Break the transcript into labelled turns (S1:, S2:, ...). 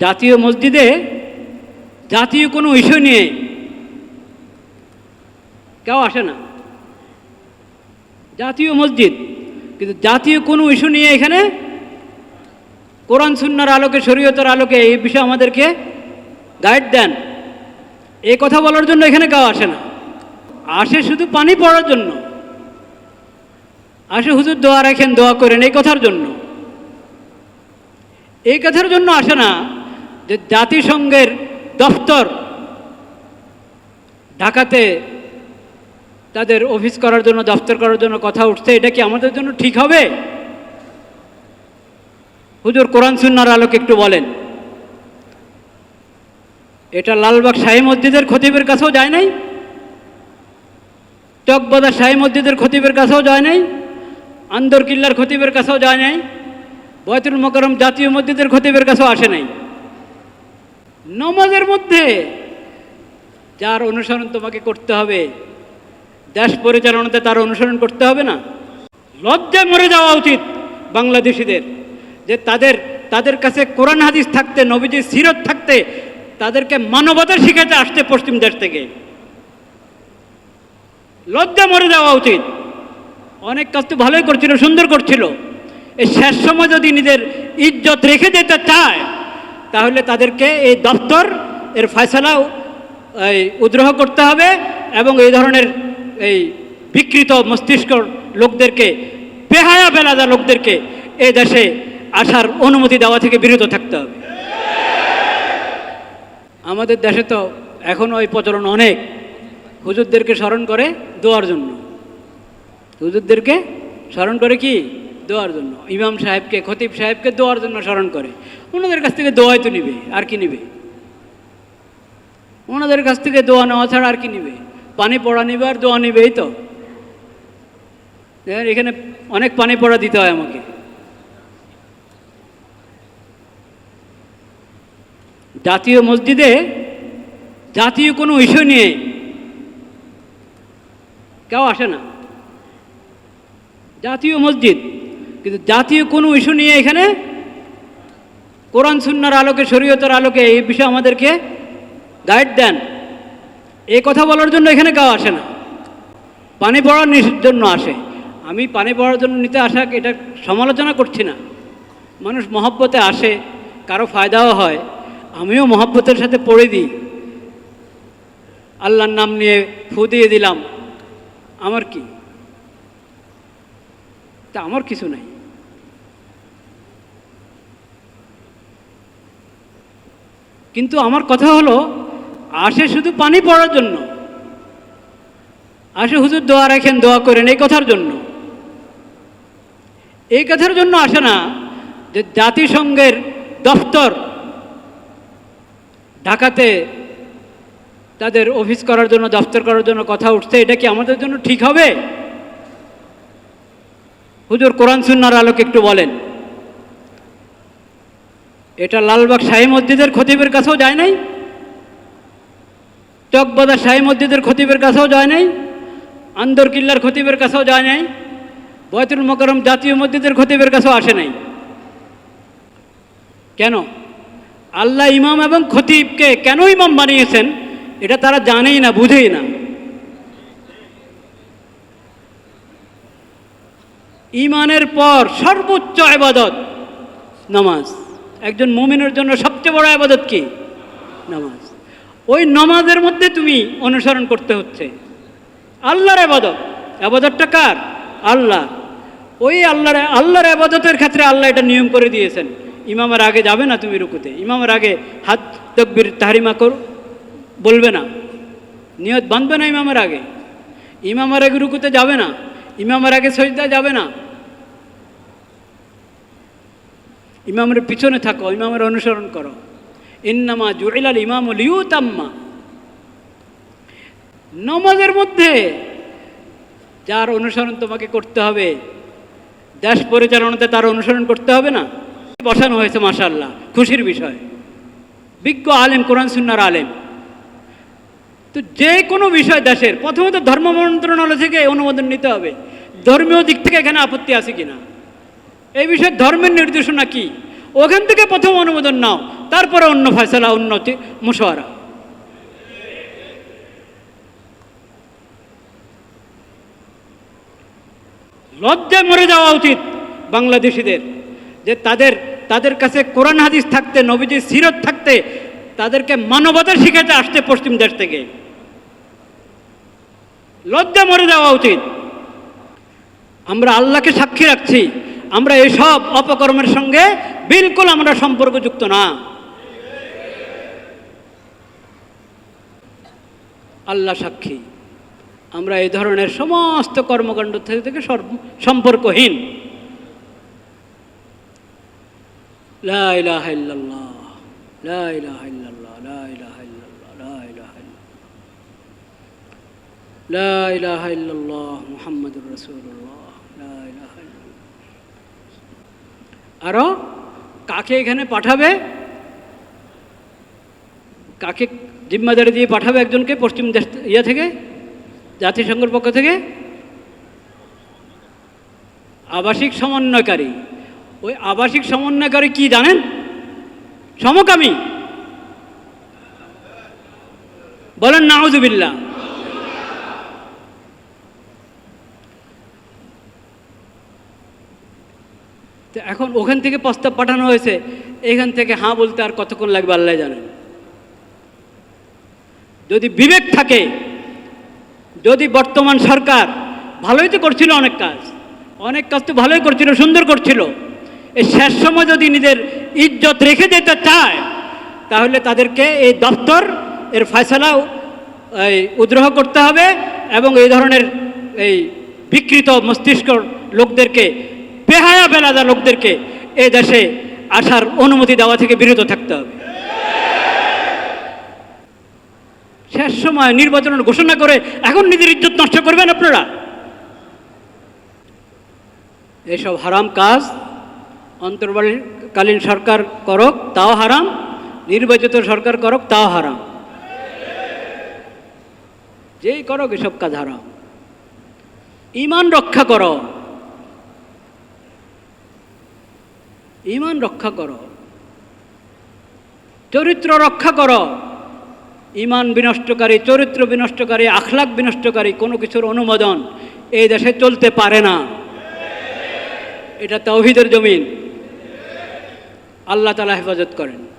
S1: জাতীয় মসজিদে জাতীয় কোনো ইস্যু নিয়ে কেউ আসে না। জাতীয় মসজিদ, কিন্তু জাতীয় কোনো ইস্যু নিয়ে এখানে কোরআন, সুন্নার আলোকে, শরীয়তের আলোকে এই বিষয়ে আমাদেরকে গাইড দেন। এই কথা বলার জন্য এখানে কেউ আসে না। আসে শুধু পানি পড়ার জন্য। আসে হুজুর দোয়া রাখেন, দোয়া করেন এই কথার জন্য। এই কথার জন্য আসে না। যে জাতিসংঘের দফতর ঢাকাতে তাদের অফিস করার জন্য, দফতর করার জন্য কথা উঠছে, এটা কি আমাদের জন্য ঠিক হবে? হুজুর কোরআন সুন্নার আলোকে একটু বলেন। এটা লালবাগ শাহী মসজিদের খতিবের কাছেও যায় নাই? চকবাজার শাহী মসজিদের খতিবের কাছেও যায় নাই? আন্দর কিল্লার খতিবের কাছেও যায় নাই? বয়তুল মকরম জাতীয় মসজিদের খতিবের কাছেও আসে নাই? নমাজের মধ্যে যার অনুসরণ তোমাকে করতে হবে, দেশ পরিচালনাতে তার অনুসরণ করতে হবে না। লজ্জায় মরে যাওয়া উচিত বাংলাদেশিদের, যে তাদের তাদের কাছে কোরআন হাদিস থাকতে, নবীজির সিরত থাকতে, তাদেরকে মানবতা শিখাতে আসতে পশ্চিম দেশ থেকে। লজ্জা মরে যাওয়া উচিত। অনেক কাজ তো ভালোই করছিল, সুন্দর করছিল। এই শেষ সময় যদি নিজের ইজ্জত রেখে যেতে চায় তাহলে তাদেরকে এই দপ্তর, এর ফয়সলাও, এই উদ্রোহ করতে হবে এবং এই ধরনের এই বিকৃত মস্তিষ্ক লোকদেরকে, বেহায়া বেলাদা লোকদেরকে এ দেশে আসার অনুমতি দেওয়া থেকে বিরত থাকতে হবে। আমাদের দেশে তো এখনও ওই প্রচলন অনেক। হুজুরদেরকে স্মরণ করে দোয়ার জন্য। হুজুরদেরকে স্মরণ করে কি? দোয়ার জন্য। ইমাম সাহেবকে, খতিব সাহেবকে দোয়ার জন্য স্মরণ করে। ওনাদের কাছ থেকে দোয়াই তো নিবে, আর কি নিবে? ওনাদের কাছ থেকে দোয়া নেওয়া ছাড়া আর কি নিবে? পানি পড়া নিবে আর দোয়া নিবে এই তো এখানে অনেক পানি পড়া দিতে হয় আমাকে। জাতীয় মসজিদে জাতীয় কোনো ইস্যু নিয়ে কেউ আসে না। জাতীয় মসজিদ কিন্তু জাতীয় কোনো ইস্যু নিয়ে এখানে কোরআন, সুন্নার আলোকে, শরীয়তের আলোকে এই বিষয়ে আমাদেরকে গাইড দেন। এই কথা বলার জন্য এখানে কেউ আসে না। পানি পড়ার জন্য আসে। আমি পানি পড়ার জন্য নিতে আসা এটা সমালোচনা করছি না। মানুষ মহব্বতে আসে, কারও ফায়দাও হয়। আমিও মহব্বতের সাথে পড়ে দিই। আল্লাহর নাম নিয়ে ফু দিয়ে দিলাম। আমার কি? তা আমার কিছু নাই। কিন্তু আমার কথা হলো, আসে শুধু পানি পড়ার জন্য। আসে হুজুর দোয়া রাখেন, দোয়া করেন এই কথার জন্য। এই কথার জন্য আসে না যে জাতিসংঘের দফতর ঢাকাতে তাদের অফিস করার জন্য, দফতর করার জন্য কথা উঠছে, এটা কি আমাদের জন্য ঠিক হবে? হুজুর কোরআন সুন্নার আলোকে একটু বলেন। এটা লালবাগ শাহী মসজিদের খতিবের কাছেও যায় নাই? চকবাজার শাহী মসজিদের খতিবের কাছেও যায় নাই? আন্দর কিল্লার খতিবের কাছেও যায় নাই? বয়তুল মকরম জাতীয় মসজিদের খতিবের কাছেও আসে নাই? কেন? আল্লাহ ইমাম এবং খতিবকে কেন ইমাম বানিয়েছেন? এটা তারা জানেই না, বুঝেই না। ইমানের পর সর্বোচ্চ আবাদত, নামাজ। একজন মুমিনের জন্য সবচেয়ে বড় আবাদত কি? নামাজ। ওই নামাজের মধ্যে তুমি অনুসরণ করতে হচ্ছে। আল্লাহর আবাদত। আবাদতটা কার? আল্লাহ। ওই আল্লাহর আল্লাহর আবাদতের ক্ষেত্রে আল্লাহ এটা নিয়ম করে দিয়েছেন। ইমামের আগে যাবে না তুমি রুকুতে। ইমামের আগে হাত তকবির তাহারিমা কর। বলবে না। নিয়ত বাঁধবে না ইমামের আগে। ইমামের আগে রুকুতে যাবে না। ইমামের আগে সজদা যাবে না। ইমামের পিছনে থাকো, ইমামের অনুসরণ করো। ইন্নামা জুইলাল ইমাম লিউতাম্মা নমাজের মধ্যে যার অনুসরণ তোমাকে করতে হবে, দেশ পরিচালনাতে তার অনুসরণ করতে হবে না। বসানো হয়েছে মাশাল্লাহ খুশির বিষয়। বিজ্ঞ আলেম, কোরআন সুন্নার আলেম। তো যে কোনো বিষয় দেশের, প্রথমত ধর্ম মন্ত্রণালয় থেকে অনুমোদন নিতে হবে। ধর্মীয় দিক থেকে এখানে আপত্তি আছে কিনা? এই বিষয়ে ধর্মের নির্দেশনা কি? ওখান থেকে প্রথম অনুমোদন নাও, তারপরে অন্য ফয়সলা অন্য চি- মুশওয়ারা। লজ্জায় মরে যাওয়া উচিত বাংলাদেশিদের, যে তাদের তাদের কাছে কোরআন হাদিস থাকতে, নবীজির সিরত থাকতে তাদেরকে মানবতা শিখাতে আসছে পশ্চিম দেশ থেকে। লজ্জা মরে যাওয়া উচিত। আমরা আল্লাহকে সাক্ষী রাখছি। আমরা এসব অপকর্মের সঙ্গে বিলকুল আমরা সম্পর্কযুক্ত না। আল্লাহ সাক্ষী। আমরা এই ধরনের সমস্ত কর্মকাণ্ড থেকে থেকে সর্ব- সম্পর্কহীন। লা ইলাহা ইল্লাল্লাহ, লা ইলাহা ইল্লাল্লাহ, লা ইলাহা ইল্লাল্লাহ, লা ইলাহা ইল্লাল্লাহ। লা লা ইলাহা ইল্লাল্লাহ। আরও কাকে এখানে পাঠাবে? কাকে জিম্মাদারি দিয়ে পাঠাবে একজনকে পশ্চিম দেশ ইয়ে থেকে? জাতিসংঘের পক্ষ থেকে? আবাসিক সমন্বয়কারী। ওই আবাসিক সমন্বয়কারী কি জানেন? সমকামী। বলেন, নাউজুবিল্লাহ। তো এখন ওখান থেকে প্রস্তাব পাঠানো হয়েছে, এখান থেকে হাঁ বলতে আর কতক্ষণ লাগবে আল্লাহ জানেন। যদি বিবেক থাকে, যদি বর্তমান সরকার ভালোই তো করছিল অনেক কাজ অনেক কাজ তো ভালোই করছিল, সুন্দর করছিল এই শেষ সময় যদি নিজের ইজ্জত রেখে যেতে চায়, তাহলে তাদেরকে এই দপ্তর, এর ফয়সলা, এই উদ্রহ করতে হবে এবং এই ধরনের এই বিকৃত মস্তিষ্ক লোকদেরকে বেহায়া বেলাদা লোকদেরকে এ দেশে আসার অনুমতি দেওয়া থেকে বিরত থাকতে হবে। শেষ সময় নির্বাচনের ঘোষণা করে এখন নিজের ইজ্জত নষ্ট করবেন আপনারা? এসব হারাম কাজ, অন্তর্বর্তীকালীন সরকার করক তাও হারাম, নির্বাচিত সরকার করক তাও হারাম। যেই করক এসব কাজ হারাম। ইমান রক্ষা করো। ইমান রক্ষা করো। চরিত্র রক্ষা করো। ইমান বিনষ্টকারী, চরিত্র বিনষ্টকারী, আখলাক বিনষ্টকারী কোনো কিছুর অনুমোদন এই দেশে চলতে পারে না। এটা তৌহিদের জমিন। আল্লাহ তালা হেফাজত করেন।